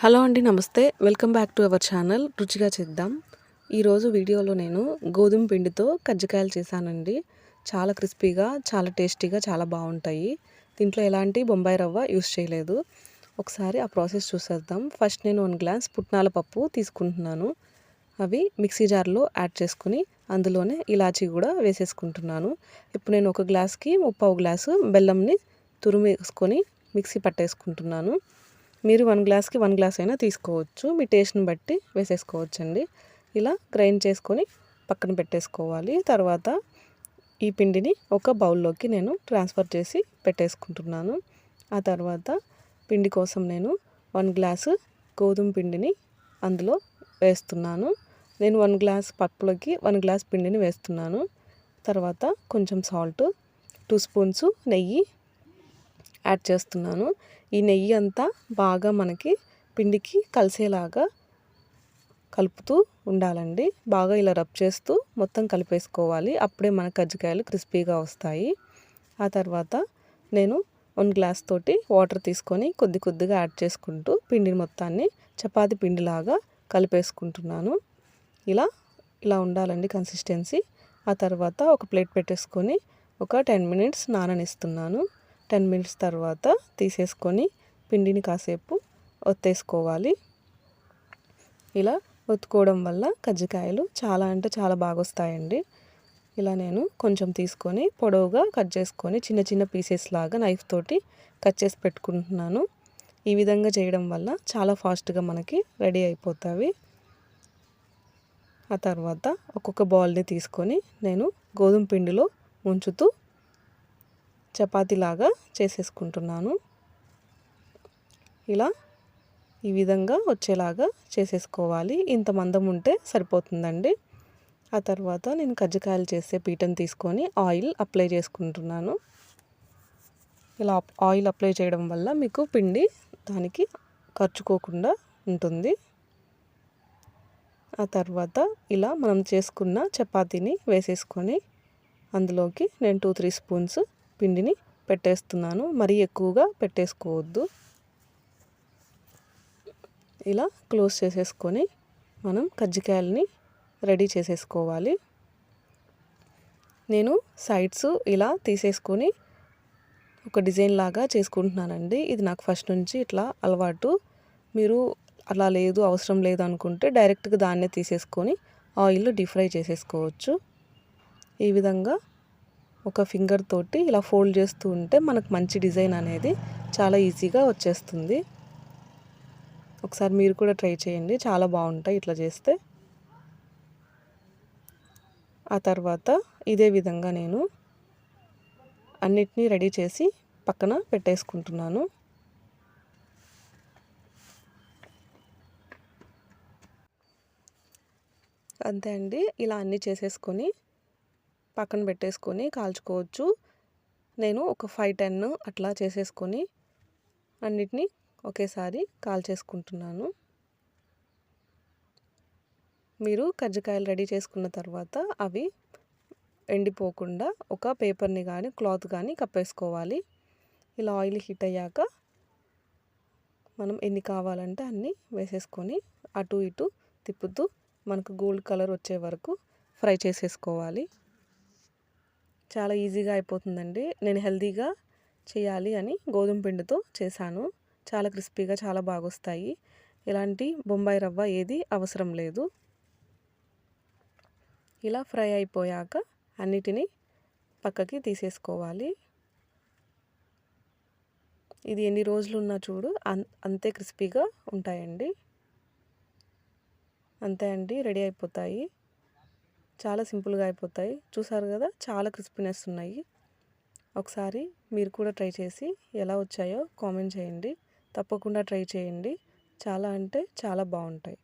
Hello అండి నమస్తే. Welcome back to our channel. రుచిగా చేద్దాం. ఈరోజు వీడియోలో నేను గోధుమ పిండితో కజ్జికాయలు చేశానండి. చాలా క్రిస్పీగా చాలా టేస్టీగా చాలా బాగుంటాయి. దీంట్లో ఎలాంటి బొంబాయి రవ్వ యూస్ చేయలేదు. ఒకసారి ఆ ప్రాసెస్ చూసేద్దాం. ఫస్ట్ నేను వన్ గ్లాస్ పుట్నాల పప్పు తీసుకుంటున్నాను. అవి మిక్సీ జార్లో యాడ్ చేసుకుని అందులోనే ఇలాచీ కూడా వేసేసుకుంటున్నాను. ఇప్పుడు నేను ఒక గ్లాస్కి ముప్పావు గ్లాసు బెల్లంని తురిమేసుకొని మిక్సీ పట్టేసుకుంటున్నాను. మీరు వన్ గ్లాస్కి వన్ గ్లాస్ అయినా తీసుకోవచ్చు. మీ టేస్ట్ని బట్టి వేసేసుకోవచ్చండి. ఇలా గ్రైండ్ చేసుకొని పక్కన పెట్టేసుకోవాలి. తర్వాత ఈ పిండిని ఒక బౌల్లోకి నేను ట్రాన్స్ఫర్ చేసి పెట్టేసుకుంటున్నాను. ఆ తర్వాత పిండి కోసం నేను వన్ గ్లాసు గోధుమ పిండిని అందులో వేస్తున్నాను. నేను వన్ గ్లాస్ పప్పులకి వన్ గ్లాస్ పిండిని వేస్తున్నాను. తర్వాత కొంచెం సాల్ట్ టూ స్పూన్స్ నెయ్యి యాడ్ చేస్తున్నాను. ఈ నెయ్యి అంతా బాగా మనకి పిండికి కలిసేలాగా కలుపుతూ ఉండాలండి. బాగా ఇలా రబ్ చేస్తూ మొత్తం కలిపేసుకోవాలి. అప్పుడే మన కజ్జికాయలు క్రిస్పీగా వస్తాయి. ఆ తర్వాత నేను వన్ గ్లాస్ తోటి వాటర్ తీసుకొని కొద్ది కొద్దిగా యాడ్ చేసుకుంటూ పిండిని మొత్తాన్ని చపాతి పిండిలాగా కలిపేసుకుంటున్నాను. ఇలా ఇలా ఉండాలండి కన్సిస్టెన్సీ ఆ తర్వాత ఒక ప్లేట్ పెట్టేసుకొని ఒక టెన్ మినిట్స్ నాననిస్తున్నాను. టెన్ మినిట్స్ తర్వాత తీసేసుకొని పిండిని కాసేపు ఒత్తేసుకోవాలి. ఇలా ఒత్తుకోవడం వల్ల కజ్జికాయలు చాలా అంటే చాలా బాగా వస్తాయండి ఇలా నేను కొంచెం తీసుకొని పొడవుగా కట్ చేసుకొని చిన్న చిన్న పీసెస్ లాగా నైఫ్ తోటి కట్ చేసి పెట్టుకుంటున్నాను. ఈ విధంగా చేయడం వల్ల చాలా ఫాస్ట్గా మనకి రెడీ అయిపోతాయి ఆ తర్వాత ఒక్కొక్క బాల్ని తీసుకొని నేను గోధుమ పిండిలో ఉంచుతూ చపాతీలాగా చేసేసుకుంటున్నాను. ఇలా ఈ విధంగా వచ్చేలాగా చేసేసుకోవాలి. ఇంత మందం ఉంటే సరిపోతుందండి. ఆ తర్వాత నేను కజ్జికాయలు చేసే పీటను తీసుకొని ఆయిల్ అప్లై చేసుకుంటున్నాను. ఇలా ఆయిల్ అప్లై చేయడం వల్ల మీకు పిండి దానికి ఖర్చుకోకుండా ఉంటుంది. ఆ తర్వాత ఇలా మనం చేసుకున్న చపాతీని వేసేసుకొని అందులోకి నేను టూ త్రీ స్పూన్స్ పిండిని పెట్టేస్తున్నాను. మరీ ఎక్కువగా పెట్టేసుకోవద్దు. ఇలా క్లోజ్ చేసేసుకొని మనం కజ్జికాయలని రెడీ చేసేసుకోవాలి. నేను సైడ్స్ ఇలా తీసేసుకొని ఒక డిజైన్ లాగా చేసుకుంటున్నానండి. ఇది నాకు ఫస్ట్ నుంచి ఇట్లా అలవాటు. మీరు అలా లేదు అవసరం లేదు అనుకుంటే డైరెక్ట్గా దాన్నే తీసేసుకొని ఆయిల్లో డీప్ ఫ్రై చేసేసుకోవచ్చు. ఈ విధంగా ఒక ఫింగర్ తోటి ఇలా ఫోల్డ్ చేస్తూ ఉంటే మనకు మంచి డిజైన్ అనేది చాలా ఈజీగా వచ్చేస్తుంది. ఒకసారి మీరు కూడా ట్రై చేయండి. చాలా బాగుంటాయి ఇట్లా చేస్తే. ఆ తర్వాత ఇదే విధంగా నేను అన్నిటినీ రెడీ చేసి పక్కన పెట్టేసుకుంటున్నాను. అంతే అండి. ఇలా అన్నీ చేసేసుకొని పక్కన పెట్టేసుకొని కాల్చుకోవచ్చు. నేను ఒక ఫైవ్ టెన్ అట్లా చేసేసుకొని అన్నిటినీ ఒకేసారి కాల్చేసుకుంటున్నాను. మీరు కజ్జికాయలు రెడీ చేసుకున్న తర్వాత అవి ఎండిపోకుండా ఒక పేపర్ని కానీ క్లాత్ కానీ కప్పేసుకోవాలి. ఇలా ఆయిల్ హీట్ అయ్యాక మనం ఎన్ని కావాలంటే అన్నీ వేసేసుకొని అటు ఇటు తిప్పుతూ మనకు గోల్డ్ కలర్ వచ్చే వరకు ఫ్రై చేసేసుకోవాలి. చాలా ఈజీగా అయిపోతుందండి. నేను హెల్తీగా చేయాలి అని గోధుమ పిండితో చేశాను. చాలా క్రిస్పీగా చాలా బాగొస్తాయి. ఇలాంటి ఎలాంటి బొంబాయి రవ్వ ఏది అవసరం లేదు. ఇలా ఫ్రై అయిపోయాక అన్నిటినీ పక్కకి తీసేసుకోవాలి. ఇది ఎన్ని రోజులు ఉన్నా చూడు అంతే క్రిస్పీగా ఉంటాయండి. అంతే అండి రెడీ అయిపోతాయి. చాలా సింపుల్గా అయిపోతాయి. చూసారు కదా? చాలా క్రిస్పీనెస్ ఉన్నాయి. ఒకసారి మీరు కూడా ట్రై చేసి ఎలా వచ్చాయో కామెంట్ చేయండి. తప్పకుండా ట్రై చేయండి. చాలా అంటే చాలా బాగుంటాయి.